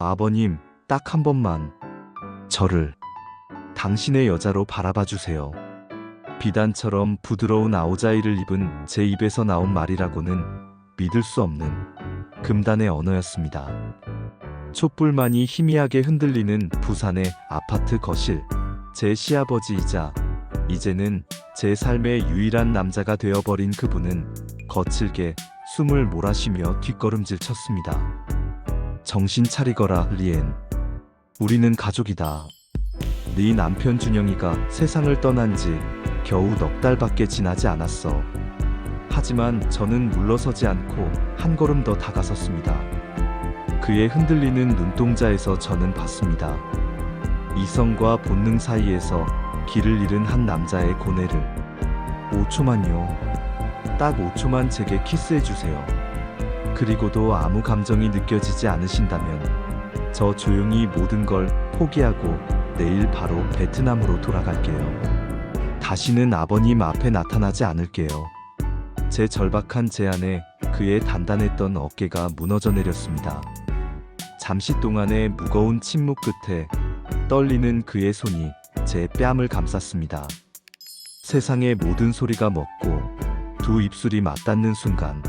아버님, 딱 한 번만 저를 당신의 여자로 바라봐 주세요. 비단처럼 부드러운 아오자이를 입은 제 입에서 나온 말이라고는 믿을 수 없는 금단의 언어였습니다. 촛불만이 희미하게 흔들리는 부산의 아파트 거실. 제 시아버지이자 이제는 제 삶의 유일한 남자가 되어버린 그분은 거칠게 숨을 몰아쉬며 뒷걸음질 쳤습니다. 정신 차리거라, 리엔. 우리는 가족이다. 네 남편 준영이가 세상을 떠난 지 겨우 넉 달밖에 지나지 않았어. 하지만 저는 물러서지 않고 한 걸음 더 다가섰습니다. 그의 흔들리는 눈동자에서 저는 봤습니다. 이성과 본능 사이에서 길을 잃은 한 남자의 고뇌를 5초만요. 딱 5초만 제게 키스해주세요. 그리고도 아무 감정이 느껴지지 않으신다면 저 조용히 모든 걸 포기하고 내일 바로 베트남으로 돌아갈게요. 다시는 아버님 앞에 나타나지 않을게요. 제 절박한 제안에 그의 단단했던 어깨가 무너져 내렸습니다. 잠시 동안의 무거운 침묵 끝에 떨리는 그의 손이 제 뺨을 감쌌습니다. 세상의 모든 소리가 먹고 두 입술이 맞닿는 순간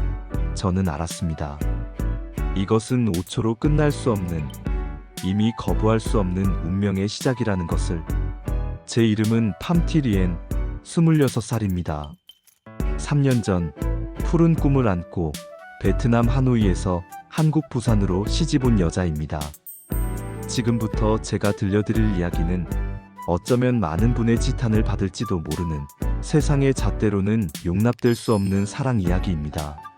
저는 알았습니다. 이것은 5초로 끝날 수 없는 이미 거부할 수 없는 운명의 시작이라는 것을 제 이름은 팜티리엔 26살입니다. 3년 전 푸른 꿈을 안고 베트남 하노이에서 한국 부산으로 시집 온 여자입니다. 지금부터 제가 들려드릴 이야기는 어쩌면 많은 분의 지탄을 받을지도 모르는 세상의 잣대로는 용납될 수 없는 사랑 이야기입니다.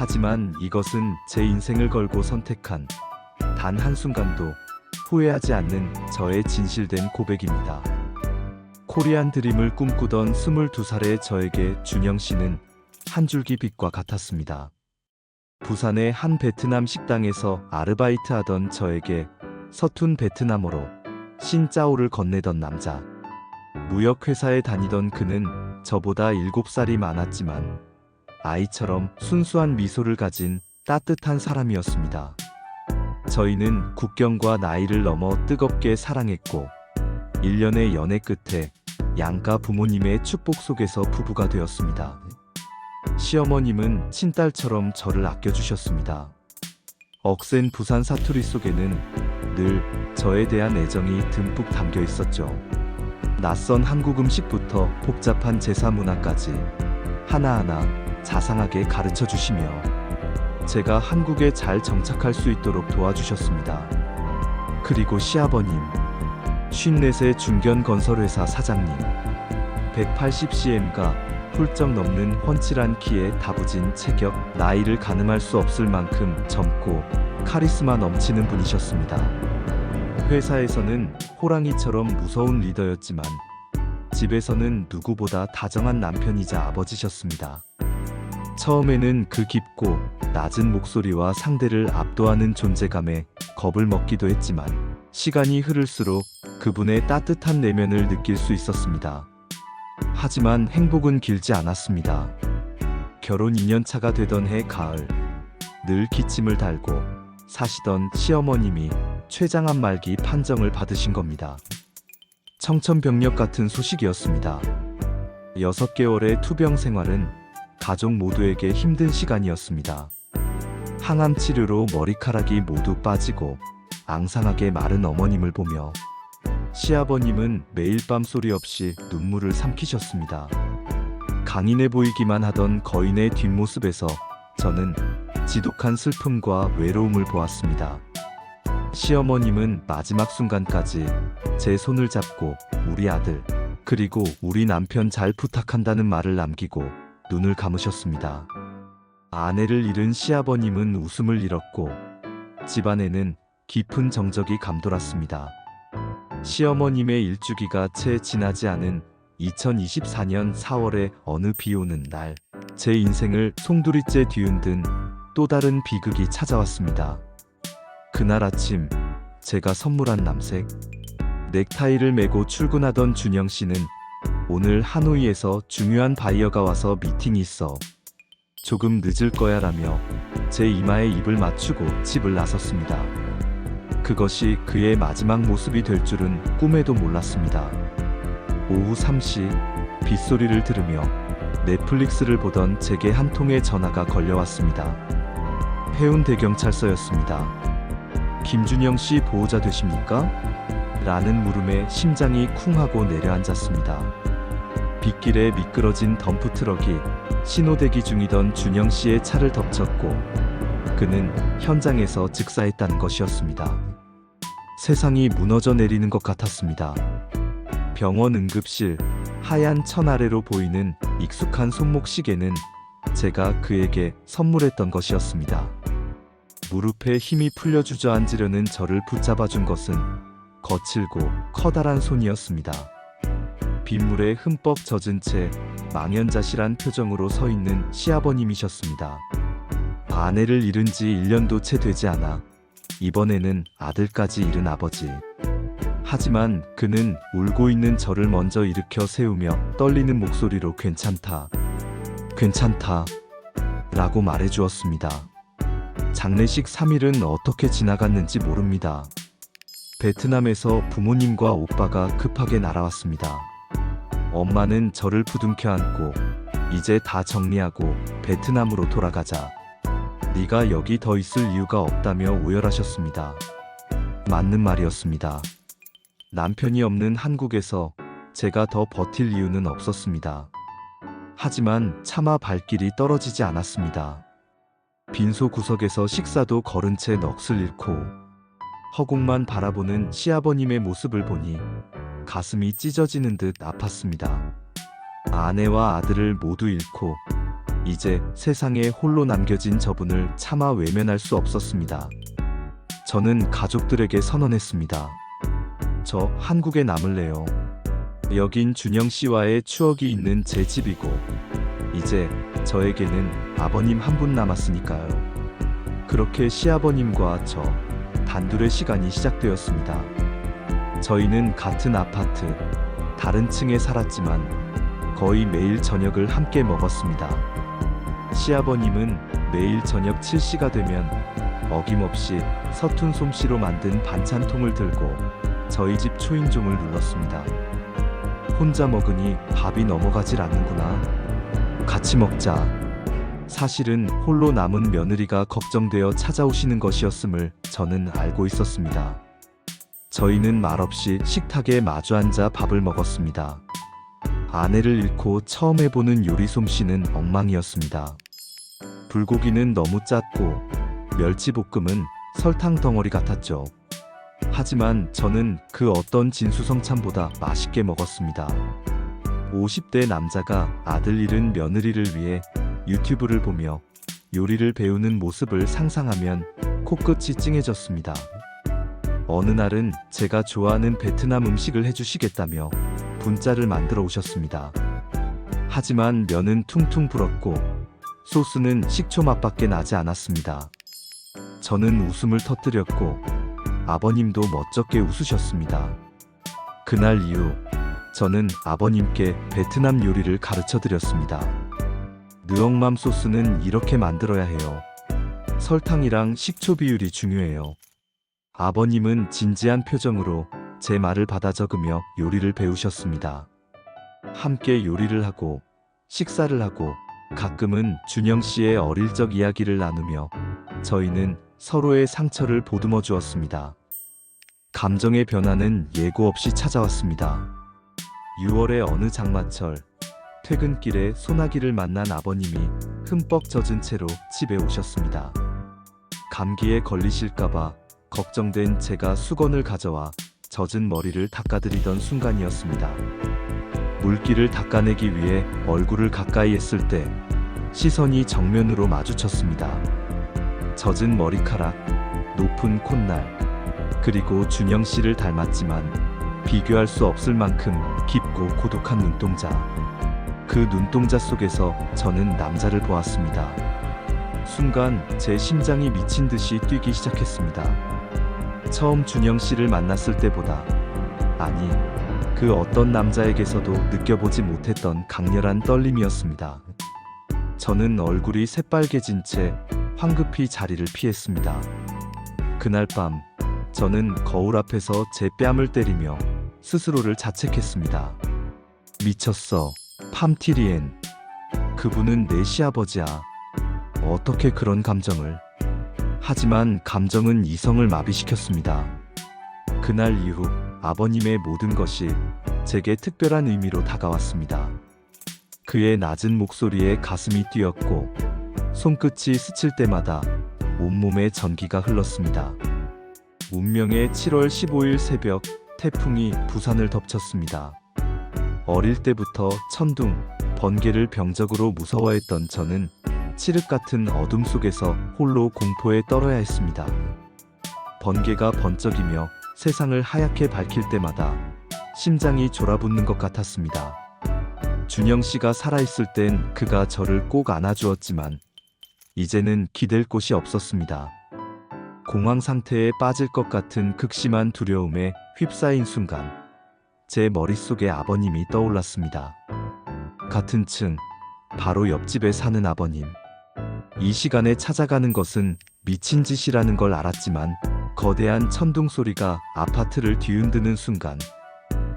하지만 이것은 제 인생을 걸고 선택한 단 한순간도 후회하지 않는 저의 진실된 고백입니다. 코리안 드림을 꿈꾸던 22살의 저에게 준영 씨는 한 줄기 빛과 같았습니다. 부산의 한 베트남 식당에서 아르바이트 하던 저에게 서툰 베트남어로 신짜오를 건네던 남자. 무역회사에 다니던 그는 저보다 7살이 많았지만 아이처럼 순수한 미소를 가진 따뜻한 사람이었습니다. 저희는 국경과 나이를 넘어 뜨겁게 사랑했고 1년의 연애 끝에 양가 부모님의 축복 속에서 부부가 되었습니다. 시어머님은 친딸처럼 저를 아껴주셨습니다. 억센 부산 사투리 속에는 늘 저에 대한 애정이 듬뿍 담겨 있었죠. 낯선 한국 음식부터 복잡한 제사 문화까지 하나하나 자상하게 가르쳐 주시며 제가 한국에 잘 정착할 수 있도록 도와주셨습니다. 그리고 시아버님, 54세 중견 건설회사 사장님, 180cm가 훌쩍 넘는 훤칠한 키에 다부진 체격, 나이를 가늠할 수 없을 만큼 젊고 카리스마 넘치는 분이셨습니다. 회사에서는 호랑이처럼 무서운 리더였지만 집에서는 누구보다 다정한 남편이자 아버지셨습니다. 처음에는 그 깊고 낮은 목소리와 상대를 압도하는 존재감에 겁을 먹기도 했지만 시간이 흐를수록 그분의 따뜻한 내면을 느낄 수 있었습니다. 하지만 행복은 길지 않았습니다. 결혼 2년 차가 되던 해 가을, 늘 기침을 달고 사시던 시어머님이 췌장암 말기 판정을 받으신 겁니다. 청천벽력 같은 소식이었습니다. 6개월의 투병 생활은 가족 모두에게 힘든 시간이었습니다. 항암 치료로 머리카락이 모두 빠지고 앙상하게 마른 어머님을 보며 시아버님은 매일 밤 소리 없이 눈물을 삼키셨습니다. 강인해 보이기만 하던 거인의 뒷모습에서 저는 지독한 슬픔과 외로움을 보았습니다. 시어머님은 마지막 순간까지 제 손을 잡고 우리 아들, 그리고 우리 남편 잘 부탁한다는 말을 남기고 눈을 감으셨습니다. 아내를 잃은 시아버님은 웃음을 잃었고 집안에는 깊은 정적이 감돌았습니다. 시어머님의 일주기가 채 지나지 않은 2024년 4월의 어느 비 오는 날, 제 인생을 송두리째 뒤흔든 또 다른 비극이 찾아왔습니다. 그날 아침, 제가 선물한 남색 넥타이를 메고 출근하던 준영 씨는 오늘 하노이에서 중요한 바이어가 와서 미팅이 있어 조금 늦을 거야 라며 제 이마에 입을 맞추고 집을 나섰습니다. 그것이 그의 마지막 모습이 될 줄은 꿈에도 몰랐습니다. 오후 3시 빗소리를 들으며 넷플릭스를 보던 제게 한 통의 전화가 걸려왔습니다. 해운대 경찰서였습니다. 김준영 씨 보호자 되십니까? 라는 물음에 심장이 쿵 하고 내려앉았습니다. 빗길에 미끄러진 덤프트럭이 신호대기 중이던 준영 씨의 차를 덮쳤고 그는 현장에서 즉사했다는 것이었습니다. 세상이 무너져 내리는 것 같았습니다. 병원 응급실 하얀 천 아래로 보이는 익숙한 손목 시계는 제가 그에게 선물했던 것이었습니다. 무릎에 힘이 풀려 주저앉으려는 저를 붙잡아 준 것은 거칠고 커다란 손이었습니다. 빗물에 흠뻑 젖은 채 망연자실한 표정으로 서 있는 시아버님이셨습니다. 아내를 잃은 지 1년도 채 되지 않아 이번에는 아들까지 잃은 아버지. 하지만 그는 울고 있는 저를 먼저 일으켜 세우며 떨리는 목소리로 괜찮다. 괜찮다. 라고 말해 주었습니다. 장례식 3일은 어떻게 지나갔는지 모릅니다. 베트남에서 부모님과 오빠가 급하게 날아왔습니다. 엄마는 저를 부둥켜 안고 이제 다 정리하고 베트남으로 돌아가자. 네가 여기 더 있을 이유가 없다며 오열하셨습니다. 맞는 말이었습니다. 남편이 없는 한국에서 제가 더 버틸 이유는 없었습니다. 하지만 차마 발길이 떨어지지 않았습니다. 빈소 구석에서 식사도 거른 채 넋을 잃고 허공만 바라보는 시아버님의 모습을 보니 가슴이 찢어지는 듯 아팠습니다. 아내와 아들을 모두 잃고 이제 세상에 홀로 남겨진 저분을 차마 외면할 수 없었습니다. 저는 가족들에게 선언했습니다. 저 한국에 남을래요. 여긴 준영 씨와의 추억이 있는 제 집이고 이제 저에게는 아버님 한 분 남았으니까요. 그렇게 시아버님과 저 단둘의 시간이 시작되었습니다. 저희는 같은 아파트, 다른 층에 살았지만 거의 매일 저녁을 함께 먹었습니다. 시아버님은 매일 저녁 7시가 되면 어김없이 서툰 솜씨로 만든 반찬통을 들고 저희 집 초인종을 눌렀습니다. 혼자 먹으니 밥이 넘어가질 않는구나. 같이 먹자. 사실은 홀로 남은 며느리가 걱정되어 찾아오시는 것이었음을 저는 알고 있었습니다. 저희는 말없이 식탁에 마주 앉아 밥을 먹었습니다. 아내를 잃고 처음 해보는 요리 솜씨는 엉망이었습니다. 불고기는 너무 짰고 멸치볶음은 설탕 덩어리 같았죠. 하지만 저는 그 어떤 진수성찬보다 맛있게 먹었습니다. 50대 남자가 아들 잃은 며느리를 위해 유튜브를 보며 요리를 배우는 모습을 상상하면 코끝이 찡해졌습니다. 어느 날은 제가 좋아하는 베트남 음식을 해주시겠다며 분짜를 만들어 오셨습니다. 하지만 면은 퉁퉁 불었고 소스는 식초 맛밖에 나지 않았습니다. 저는 웃음을 터뜨렸고 아버님도 멋쩍게 웃으셨습니다. 그날 이후 저는 아버님께 베트남 요리를 가르쳐 드렸습니다. 느엉맘 소스는 이렇게 만들어야 해요. 설탕이랑 식초 비율이 중요해요. 아버님은 진지한 표정으로 제 말을 받아 적으며 요리를 배우셨습니다. 함께 요리를 하고 식사를 하고 가끔은 준영 씨의 어릴 적 이야기를 나누며 저희는 서로의 상처를 보듬어 주었습니다. 감정의 변화는 예고 없이 찾아왔습니다. 6월의 어느 장마철, 퇴근길에 소나기를 만난 아버님이 흠뻑 젖은 채로 집에 오셨습니다. 감기에 걸리실까봐 걱정된 제가 수건을 가져와 젖은 머리를 닦아드리던 순간이었습니다. 물기를 닦아내기 위해 얼굴을 가까이 했을 때 시선이 정면으로 마주쳤습니다. 젖은 머리카락, 높은 콧날, 그리고 준영 씨를 닮았지만 비교할 수 없을 만큼 깊고 고독한 눈동자. 그 눈동자 속에서 저는 남자를 보았습니다. 순간 제 심장이 미친 듯이 뛰기 시작했습니다. 처음 준영 씨를 만났을 때보다 아니 그 어떤 남자에게서도 느껴보지 못했던 강렬한 떨림이었습니다. 저는 얼굴이 새빨개진 채 황급히 자리를 피했습니다. 그날 밤 저는 거울 앞에서 제 뺨을 때리며 스스로를 자책했습니다. 미쳤어. 팜티리엔. 그분은 내 시아버지야. 어떻게 그런 감정을. 하지만 감정은 이성을 마비시켰습니다. 그날 이후 아버님의 모든 것이 제게 특별한 의미로 다가왔습니다. 그의 낮은 목소리에 가슴이 뛰었고 손끝이 스칠 때마다 온몸에 전기가 흘렀습니다. 운명의 7월 15일 새벽 태풍이 부산을 덮쳤습니다. 어릴 때부터 천둥, 번개를 병적으로 무서워했던 저는 칠흑 같은 어둠 속에서 홀로 공포에 떨어야 했습니다. 번개가 번쩍이며 세상을 하얗게 밝힐 때마다 심장이 졸아붙는 것 같았습니다. 준영 씨가 살아있을 땐 그가 저를 꼭 안아주었지만 이제는 기댈 곳이 없었습니다. 공황 상태에 빠질 것 같은 극심한 두려움에 휩싸인 순간 제 머릿속에 아버님이 떠올랐습니다. 같은 층, 바로 옆집에 사는 아버님. 이 시간에 찾아가는 것은 미친 짓이라는 걸 알았지만 거대한 천둥 소리가 아파트를 뒤흔드는 순간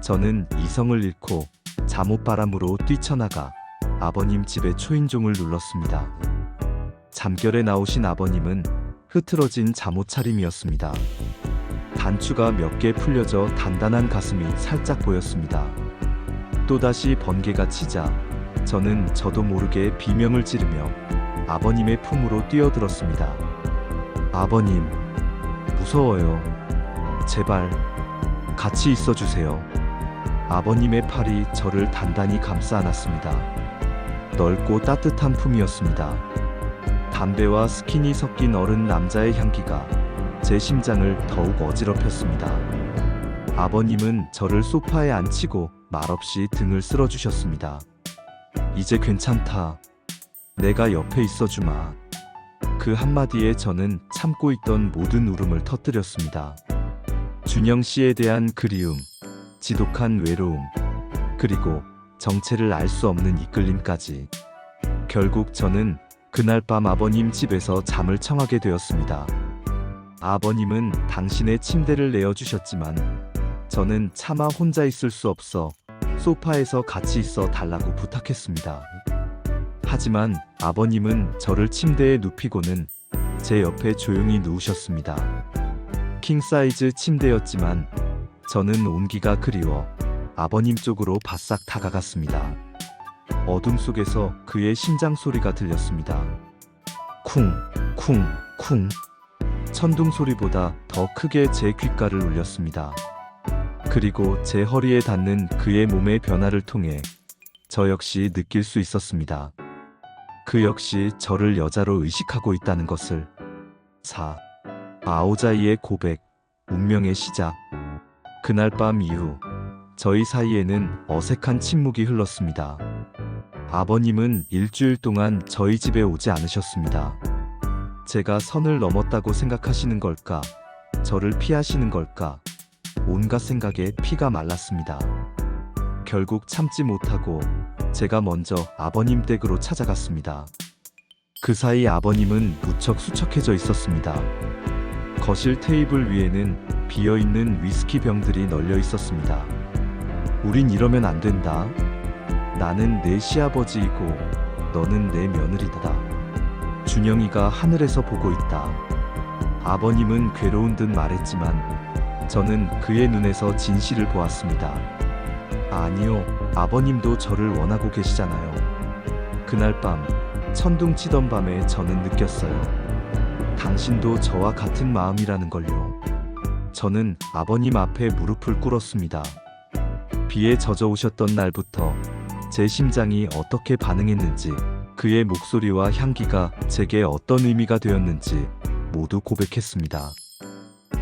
저는 이성을 잃고 잠옷바람으로 뛰쳐나가 아버님 집의 초인종을 눌렀습니다. 잠결에 나오신 아버님은 흐트러진 잠옷 차림이었습니다. 단추가 몇 개 풀려져 단단한 가슴이 살짝 보였습니다. 또다시 번개가 치자 저는 저도 모르게 비명을 지르며 아버님의 품으로 뛰어들었습니다. 아버님, 무서워요. 제발, 같이 있어 주세요. 아버님의 팔이 저를 단단히 감싸 안았습니다. 넓고 따뜻한 품이었습니다. 담배와 스킨이 섞인 어른 남자의 향기가 제 심장을 더욱 어지럽혔습니다. 아버님은 저를 소파에 앉히고 말없이 등을 쓸어주셨습니다. 이제 괜찮다. 내가 옆에 있어주마. 그 한마디에 저는 참고 있던 모든 울음을 터뜨렸습니다. 준영 씨에 대한 그리움, 지독한 외로움, 그리고 정체를 알 수 없는 이끌림까지. 결국 저는 그날 밤 아버님 집에서 잠을 청하게 되었습니다. 아버님은 당신의 침대를 내어주셨지만 저는 차마 혼자 있을 수 없어 소파에서 같이 있어 달라고 부탁했습니다. 하지만 아버님은 저를 침대에 눕히고는 제 옆에 조용히 누우셨습니다. 킹 사이즈 침대였지만 저는 온기가 그리워 아버님 쪽으로 바싹 다가갔습니다. 어둠 속에서 그의 심장 소리가 들렸습니다. 쿵, 쿵, 쿵. 천둥 소리보다 더 크게 제 귓가를 울렸습니다. 그리고 제 허리에 닿는 그의 몸의 변화를 통해 저 역시 느낄 수 있었습니다. 그 역시 저를 여자로 의식하고 있다는 것을. 4. 아오자이의 고백, 운명의 시작. 그날 밤 이후 저희 사이에는 어색한 침묵이 흘렀습니다. 아버님은 일주일 동안 저희 집에 오지 않으셨습니다. 제가 선을 넘었다고 생각하시는 걸까? 저를 피하시는 걸까? 온갖 생각에 피가 말랐습니다. 결국 참지 못하고 제가 먼저 아버님 댁으로 찾아갔습니다. 그 사이 아버님은 무척 수척해져 있었습니다. 거실 테이블 위에는 비어 있는 위스키 병들이 널려 있었습니다. 우린 이러면 안 된다. 나는 내 시아버지이고 너는 내 며느리다. 준영이가 하늘에서 보고 있다. 아버님은 괴로운 듯 말했지만 저는 그의 눈에서 진실을 보았습니다. 아니요, 아버님도 저를 원하고 계시잖아요. 그날 밤, 천둥 치던 밤에 저는 느꼈어요. 당신도 저와 같은 마음이라는 걸요. 저는 아버님 앞에 무릎을 꿇었습니다. 비에 젖어 오셨던 날부터 제 심장이 어떻게 반응했는지, 그의 목소리와 향기가 제게 어떤 의미가 되었는지 모두 고백했습니다.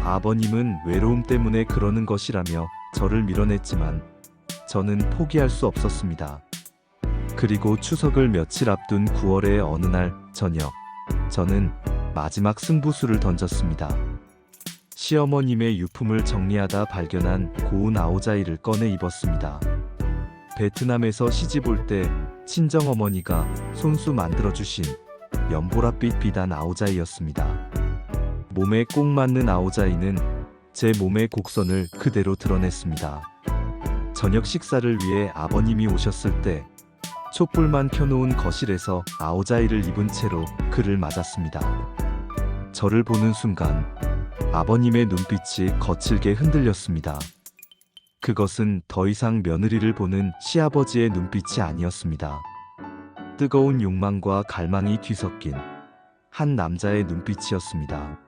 아버님은 외로움 때문에 그러는 것이라며 저를 밀어냈지만 저는 포기할 수 없었습니다. 그리고 추석을 며칠 앞둔 9월의 어느 날 저녁, 저는 마지막 승부수를 던졌습니다. 시어머님의 유품을 정리하다 발견한 고운 아오자이를 꺼내 입었습니다. 베트남에서 시집 올 때 친정어머니가 손수 만들어주신 연보라빛 비단 아오자이였습니다. 몸에 꼭 맞는 아오자이는 제 몸의 곡선을 그대로 드러냈습니다. 저녁 식사를 위해 아버님이 오셨을 때 촛불만 켜놓은 거실에서 아오자이를 입은 채로 그를 맞았습니다. 저를 보는 순간 아버님의 눈빛이 거칠게 흔들렸습니다. 그것은 더 이상 며느리를 보는 시아버지의 눈빛이 아니었습니다. 뜨거운 욕망과 갈망이 뒤섞인 한 남자의 눈빛이었습니다.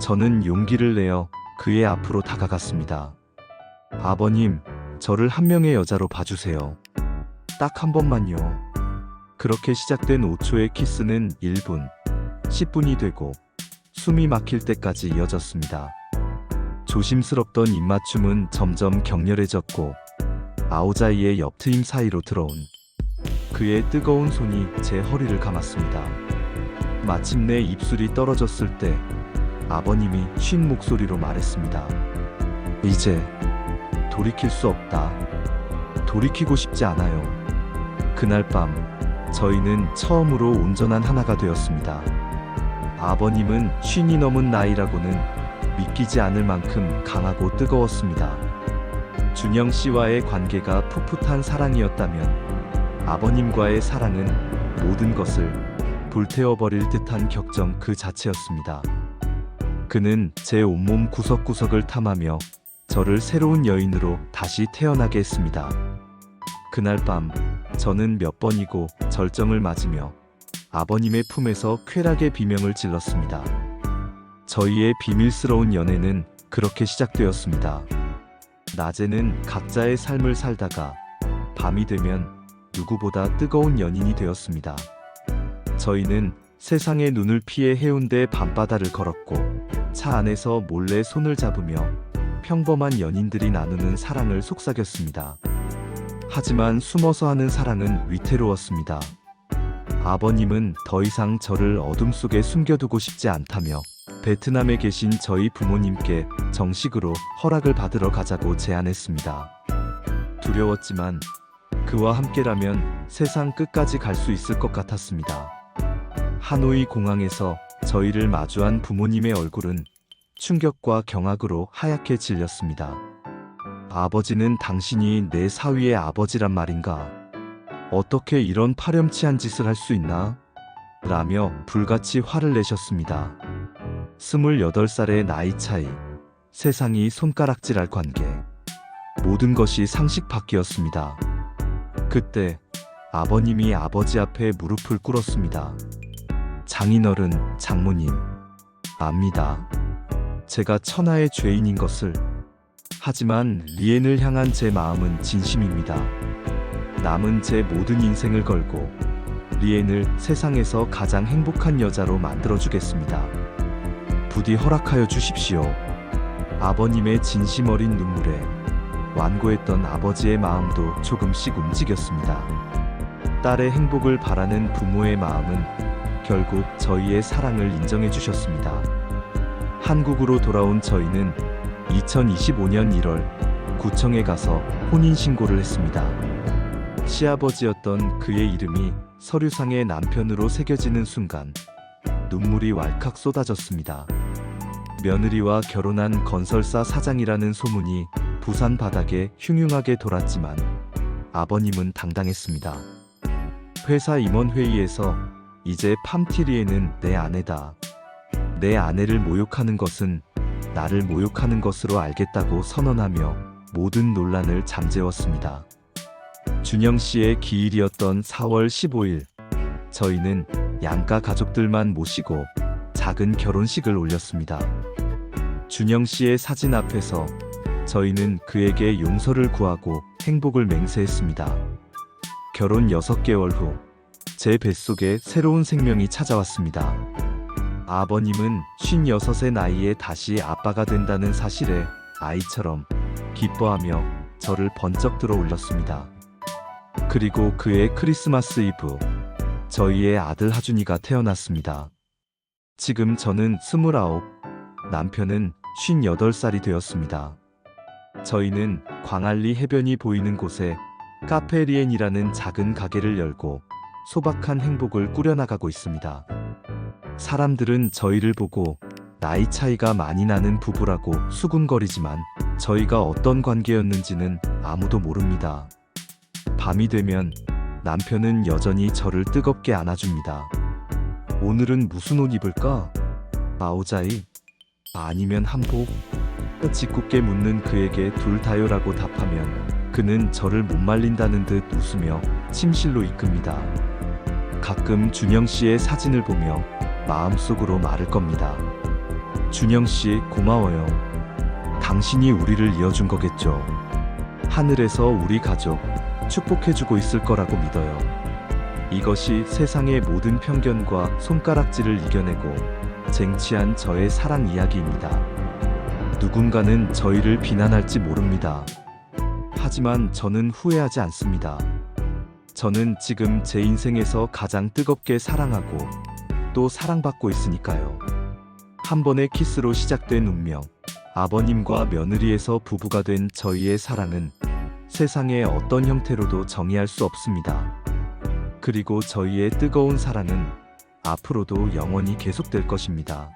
저는 용기를 내어 그의 앞으로 다가갔습니다. 아버님, 저를 한 명의 여자로 봐주세요. 딱 한 번만요. 그렇게 시작된 5초의 키스는 1분, 10분이 되고 숨이 막힐 때까지 이어졌습니다. 조심스럽던 입맞춤은 점점 격렬해졌고 아오자이의 옆트임 사이로 들어온 그의 뜨거운 손이 제 허리를 감았습니다. 마침내 입술이 떨어졌을 때 아버님이 쉰 목소리로 말했습니다. 이제 돌이킬 수 없다. 돌이키고 싶지 않아요. 그날 밤 저희는 처음으로 온전한 하나가 되었습니다. 아버님은 쉰이 넘은 나이라고는 믿기지 않을 만큼 강하고 뜨거웠습니다. 준영 씨와의 관계가 풋풋한 사랑이었다면 아버님과의 사랑은 모든 것을 불태워버릴 듯한 격정 그 자체였습니다. 그는 제 온몸 구석구석을 탐하며 저를 새로운 여인으로 다시 태어나게 했습니다. 그날 밤 저는 몇 번이고 절정을 맞으며 아버님의 품에서 쾌락의 비명을 질렀습니다. 저희의 비밀스러운 연애는 그렇게 시작되었습니다. 낮에는 각자의 삶을 살다가 밤이 되면 누구보다 뜨거운 연인이 되었습니다. 저희는 세상의 눈을 피해 해운대 밤바다를 걸었고 차 안에서 몰래 손을 잡으며 평범한 연인들이 나누는 사랑을 속삭였습니다. 하지만 숨어서 하는 사랑은 위태로웠습니다. 아버님은 더 이상 저를 어둠 속에 숨겨두고 싶지 않다며 베트남에 계신 저희 부모님께 정식으로 허락을 받으러 가자고 제안했습니다. 두려웠지만 그와 함께라면 세상 끝까지 갈 수 있을 것 같았습니다. 하노이 공항에서 저희를 마주한 부모님의 얼굴은 충격과 경악으로 하얗게 질렸습니다. 아버지는 당신이 내 사위의 아버지란 말인가? 어떻게 이런 파렴치한 짓을 할 수 있나? 라며 불같이 화를 내셨습니다. 28살의 나이 차이, 세상이 손가락질할 관계, 모든 것이 상식 밖이었습니다. 그때 아버님이 아버지 앞에 무릎을 꿇었습니다. 장인어른, 장모님, 압니다. 제가 천하의 죄인인 것을. 하지만 리엔을 향한 제 마음은 진심입니다. 남은 제 모든 인생을 걸고 리엔을 세상에서 가장 행복한 여자로 만들어주겠습니다. 부디 허락하여 주십시오. 아버님의 진심 어린 눈물에 완고했던 아버지의 마음도 조금씩 움직였습니다. 딸의 행복을 바라는 부모의 마음은 결국 저희의 사랑을 인정해 주셨습니다. 한국으로 돌아온 저희는 2025년 1월 구청에 가서 혼인신고를 했습니다. 시아버지였던 그의 이름이 서류상의 남편으로 새겨지는 순간 눈물이 왈칵 쏟아졌습니다. 며느리와 결혼한 건설사 사장이라는 소문이 부산 바닥에 흉흉하게 돌았지만 아버님은 당당했습니다. 회사 임원회의에서 이제 팜티리에는 내 아내다. 내 아내를 모욕하는 것은 나를 모욕하는 것으로 알겠다고 선언하며 모든 논란을 잠재웠습니다. 준영 씨의 기일이었던 4월 15일, 저희는 양가 가족들만 모시고 작은 결혼식을 올렸습니다. 준영 씨의 사진 앞에서 저희는 그에게 용서를 구하고 행복을 맹세했습니다. 결혼 6개월 후, 제 뱃속에 새로운 생명이 찾아왔습니다. 아버님은 56의 나이에 다시 아빠가 된다는 사실에 아이처럼 기뻐하며 저를 번쩍 들어 올렸습니다. 그리고 그의 크리스마스 이브, 저희의 아들 하준이가 태어났습니다. 지금 저는 29, 남편은 58살이 되었습니다. 저희는 광안리 해변이 보이는 곳에 카페리엔이라는 작은 가게를 열고 소박한 행복을 꾸려나가고 있습니다. 사람들은 저희를 보고 나이 차이가 많이 나는 부부라고 수군거리지만 저희가 어떤 관계였는지는 아무도 모릅니다. 밤이 되면 남편은 여전히 저를 뜨겁게 안아줍니다. 오늘은 무슨 옷 입을까? 아오자이? 아니면 한복? 짓궂게 묻는 그에게 둘 다요라고 답하면 그는 저를 못 말린다는 듯 웃으며 침실로 이끕니다. 가끔 준영 씨의 사진을 보며 마음속으로 말을 겁니다. 준영 씨 고마워요. 당신이 우리를 이어준 거겠죠. 하늘에서 우리 가족 축복해주고 있을 거라고 믿어요. 이것이 세상의 모든 편견과 손가락질을 이겨내고 쟁취한 저의 사랑 이야기입니다. 누군가는 저희를 비난할지 모릅니다. 하지만 저는 후회하지 않습니다. 저는 지금 제 인생에서 가장 뜨겁게 사랑하고 또 사랑받고 있으니까요. 한 번의 키스로 시작된 운명, 아버님과 며느리에서 부부가 된 저희의 사랑은 세상의 어떤 형태로도 정의할 수 없습니다. 그리고 저희의 뜨거운 사랑은 앞으로도 영원히 계속될 것입니다.